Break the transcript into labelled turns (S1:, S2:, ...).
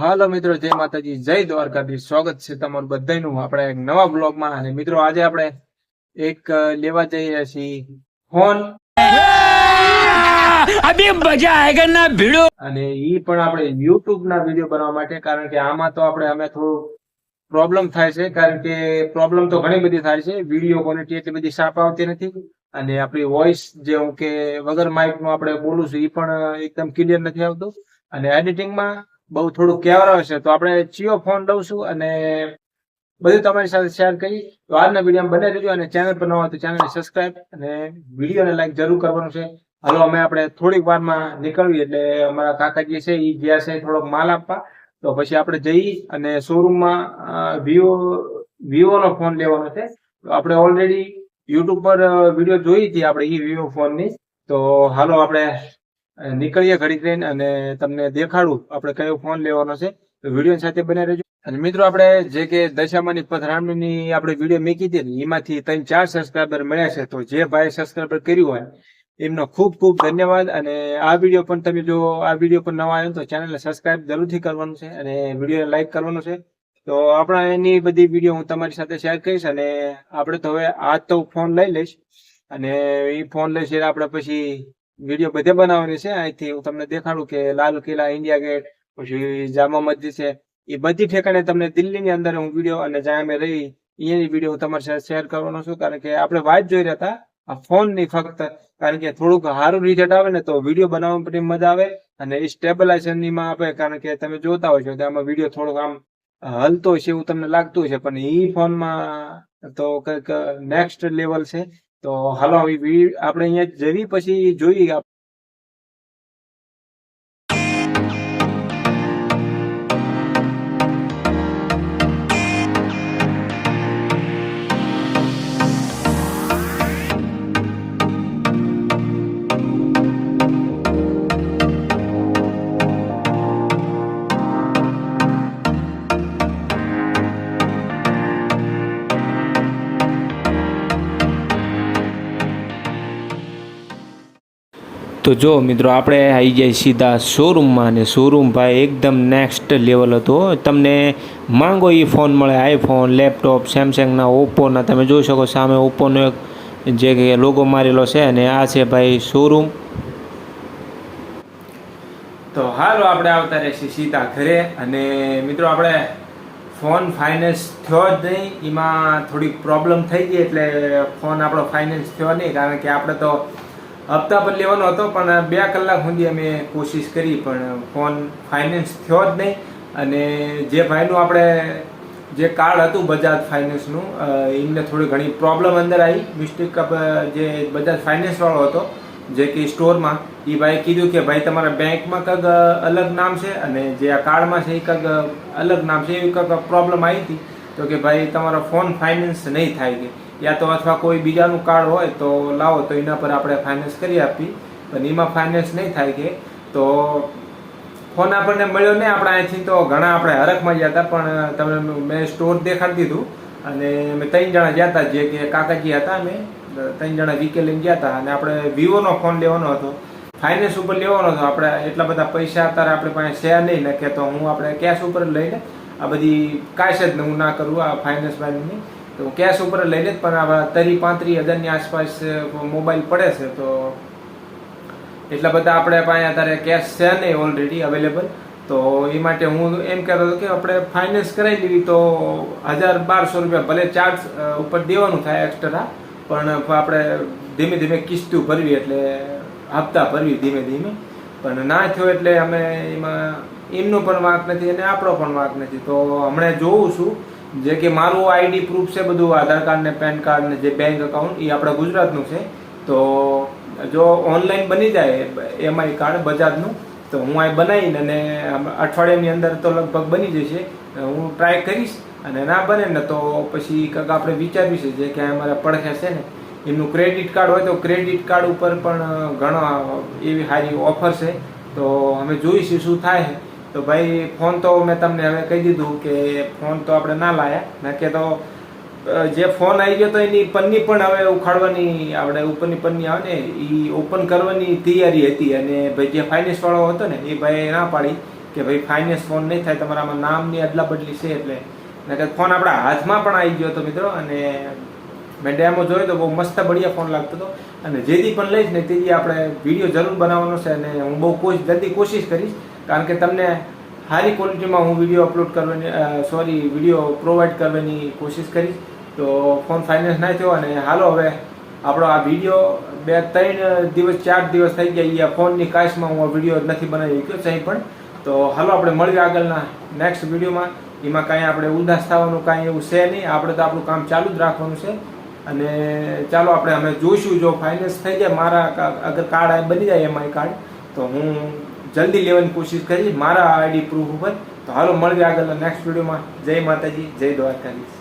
S1: હાલો મિત્રો જય માતાજી જય દ્વારકાધીશ. સ્વાગત છે તમારું બધાનું આપણે એક નવા બ્લોગમાં અને મિત્રો આજે આપણે એક લેવા જઈ રહ્યા છીએ ફોન
S2: ના ભીડો?
S1: અને ઈ પણ આપણે YouTube ના વિડિયો બનાવવા માટે કારણ કે આમાં તો આપણે અમે થોડું પ્રોબ્લેમ થાય છે કારણ કે પ્રોબ્લેમ તો ઘણી બધી થાય છે. વીડિયો ક્વોલિટી એટલી બધી સાફ આવતી નથી. અને આપણી વોઇસ જે હું કે વગર માઇકમાં આપણે બોલું છું એ પણ એકદમ ક્લિયર નથી આવતું. અને એડિટિંગમાં બહુ થોડું કેવરા છે તો આપણે ચિયો ફોન લઉં અને બધું તમારી સાથે શેર કરી. તો આજના વીડિયો બને રહેજો અને ચેનલ પર ન તો ચેનલને સબસ્ક્રાઇબ અને વિડીયોને લાઈક જરૂર કરવાનું છે. હાલો, અમે આપણે થોડીક વારમાં નીકળવી એટલે અમારા કાકાજી છે એ ગયા છે થોડોક માલ આપવા. તો પછી આપણે જઈ અને શોરૂમમાં વિવો વિવોનો ફોન લેવાનો છે. આપણે ઓલરેડી યુટ્યુબ પર વીડિયો જોઈ હતી આપણે એ વિવો ફોનની તો હાલો, આપણે નીકળીએ ઘડી ટ્રેન અને તમને દેખાડું આપણે કયો ફોન લેવાનો છે. તો વીડિયો સાથે બનાવી રહેજો. અને મિત્રો, આપણે જે કે દશામાની પથરામણી આપણે વીડિયો મેકી હતી એમાંથી ત્રણ ચાર સબસ્ક્રાઈબર મળ્યા છે. તો જે ભાઈ સબસ્ક્રાઈબર કર્યું હોય, એમનો ખૂબ ખૂબ ધન્યવાદ. અને આ વીડિયો પણ તમે જો આ વીડિયો પર નવા આવ્યો તો ચેનલને સબસ્ક્રાઈબ જરૂરથી કરવાનું છે અને વિડીયોને લાઈક કરવાનું છે. તો આપણા એની બધી વીડિયો હું તમારી સાથે શેર કરીશ અને આપણે તો હવે આજ તો ફોન લઈ લઈશ. અને એ ફોન લઈશ એટલે આપણે પછી વીડિયો બધે બનાવવાની છે. અહીંથી હું તમને દેખાડું કે લાલ કિલ્લા, ઇન્ડિયા ગેટ, પછી જામા મસ્જિદ છે. એ બધી ઠેકાણે તમને દિલ્હીની અંદર હું વીડિયો અને જ્યાં અમે રહી, એની વીડિયો હું તમારી સાથે શેર કરવાનો છું. કારણ કે આપણે વાત જોઈ રહ્યા હતા આ ફોનની ફક્ત. કારણ કે થોડુંક સારું રિઝલ્ટ આવે ને તો વીડિયો બનાવવામાં પણ મજા આવે અને એ સ્ટેબલાઇઝેશનની માં આપે. કારણ કે તમે જોતા હોય છો કે આમાં વીડિયો થોડોક આમ હલતો છે એવું તમને લાગતું છે પણ ઈ ફોનમાં તો કંઈક નેક્સ્ટ લેવલ છે. તો હાલો હવે આપણે અહીંયા જવી પછી જોઈએ
S3: તો જો મિત્રો, આપણે આવી જાય સીધા શોરૂમમાં અને શોરૂમ ભાઈ એકદમ નેક્સ્ટ લેવલ હતો. તમને માંગો એ ફોન મળે આઈફોન લેપટોપ સેમસંગના ઓપ્પોના તમે જોઈ શકો સામે ઓપ્પોનો એક જે લોગો મારેલો છે અને આ છે ભાઈ શોરૂમ
S1: તો હાલો આપણે આવતા રહીશું સીધા ઘરે. અને મિત્રો, આપણે ફોન ફાઇનાન્સ થયો જ નહીં. એમાં થોડીક પ્રોબ્લેમ થઈ ગઈ એટલે ફોન આપણો ફાઇનાન્સ થયો નહીં. કારણ કે આપણે તો હપ્તા પર લેવાનો હતો, પણ બે કલાક સુધી અમે કોશિશ કરી, પણ ફોન ફાઇનાન્સ થયો જ નહીં. અને જે ભાઈનું આપણે જે કાર્ડ હતું બજાજ ફાઇનાન્સનું એમને થોડી ઘણી પ્રોબ્લેમ અંદર આવી. મિસ્ટેક જે બજાજ ફાઇનાન્સવાળો હતો, જે કે સ્ટોરમાં એ ભાઈ કીધું કે ભાઈ, તમારા બેંકમાં કંઈક અલગ નામ છે, અને જે આ કાર્ડમાં છે એ કંઈક અલગ નામ છે. એવી કંઈક પ્રોબ્લેમ આવી હતી. તો કે ભાઈ, તમારો ફોન ફાઇનાન્સ નહીં થાય કે. યા તો અથવા કોઈ બીજાનું કાર્ડ હોય તો લાવો, તો એના પર આપણે ફાઇનાન્સ કરી આપી પણ એમાં ફાઇનાન્સ નહીં થાય કે, તો ફોન આપણને મળ્યો નહીં. આપણે અહીંથી તો ઘણા આપણે હરખમાં ગયા હતા, પણ તમને મેં સ્ટોર દેખાડી દીધું. અને અમે ત્રણ જણા ગયા હતા, જે કે કાકાજી હતા અમે. ત્રણ જણા વીકે લઈને ગયા હતા. અને આપણે વિવોનો ફોન લેવાનો હતો. ફાઇનાન્સ ઉપર લેવાનો હતો. આપણે એટલા બધા પૈસા અત્યારે આપણે પાસે શેર નહીં. ને તો હું આપણે કેશ ઉપર લઈને આ બધી કાશ જ હું ના કરું આ ફાઇનાન્સ વાળીની. તો કેશ ઉપર લઈને જ પણ તરી પાંત્રી હજારની આસપાસ મોબાઈલ પડે છે, તો એટલા બધા આપણે પાસે અત્યારે કેશ છે નહીં ઓલરેડી અવેલેબલ તો એ માટે હું એમ કહેતો હતો કે આપણે ફાઇનાન્સ કરાવી લેવી તો હજાર બારસો રૂપિયા ભલે ચાર્જ ઉપર દેવાનું થાય એક્સ્ટ્રા પણ આપણે ધીમે ધીમે કિસ્તું ભરવી એટલે હપ્તા ભરવી ધીમે ધીમે. પણ ના થયો એટલે અમે એમાં એમનો પણ વાંક નથી અને આપણો પણ વાંક નથી. તો હમણાં જોઉં છું જે કે મારું આઈડી પ્રૂફ છે બધું, આધાર કાર્ડ ને પેન કાર્ડ ને જે બેંક અકાઉન્ટ એ આપણા ગુજરાતનું છે. તો જો ઓનલાઈન બની જાય એમઆઈ કાર્ડ બજાજનું તો હું આ બનાવીને અને અઠવાડિયાની અંદર તો લગભગ બની જશે. હું ટ્રાય કરીશ અને ના બને ને તો પછી કંઈક આપણે વિચારવી છે, જે કે અમારા પડખે છે ને. એમનું ક્રેડિટ કાર્ડ હોય તો ક્રેડિટ કાર્ડ ઉપર પણ ઘણા એવી સારી ઓફર છે. તો અમે જોઈશું શું થાય. તો ભાઈ, ફોન તો મેં તમને હવે કહી દીધું કે ફોન તો આપણે ના લાયા. ના કે તો જે ફોન આવી ગયો તો એની પન્ની પણ હવે ઉખાડવાની, આપણે ઉપરની પન્ની આવે ને એ ઓપન કરવાની તૈયારી હતી અને ભાઈ જે ફાઇનાન્સ વાળો હતો ને, એ ભાઈ ના પાડી કે ભાઈ ફાઇનાન્સ ફોન નહીં થાય, તમારામાં નામની અદલા બદલી છે એટલે. નકર ફોન આપણા હાથમાં પણ આવી ગયો હતો મિત્રો, અને મેં ડેમો જોયો તો બહુ મસ્ત બઢિયા ફોન લાગતો હતો. અને જેથી પણ લઈશ ને તેથી આપણે વીડિયો જરૂર બનાવવાનો છે અને હું બહુ કોશિશ, જલ્દી કોશિશ કરીશ કારણ કે તમને સારી ક્વોલિટીમાં હું વીડિયો અપલોડ કરવાની સોરી વીડિયો પ્રોવાઈડ કરવાની કોશિશ કરીશ. તો ફોન ફાઇનાન્સ ના થયો અને હાલો હવે આપણો આ વીડિયો બે, ત્રણ દિવસ, ચાર દિવસ થઈ ગયા. એ ફોનની કાશમાં હું આ વીડિયો નથી બનાવી શક્યો સહી પણ. તો હાલો આપણે મળીએ આગળના નેક્સ્ટ વિડીયોમાં એમાં કાંઈ આપણે ઉદાસ થવાનું કાંઈ એવું છે નહીં. આપણે તો આપણું કામ ચાલુ જ રાખવાનું છે. અને ચાલો આપણે અમે જોઈશું જો ફાઇનાન્સ થઈ જાય. મારા અગર કાર્ડ બની જાય એમાંય કાર્ડ તો હું જલ્દી લેવાની કોશિશ કરીશ મારા આઈડી પ્રૂફ ઉપર. તો હાલો, મળીએ આગળના નેક્સ્ટ વિડીયોમાં જય માતાજી, જય દ્વારકાધીશ.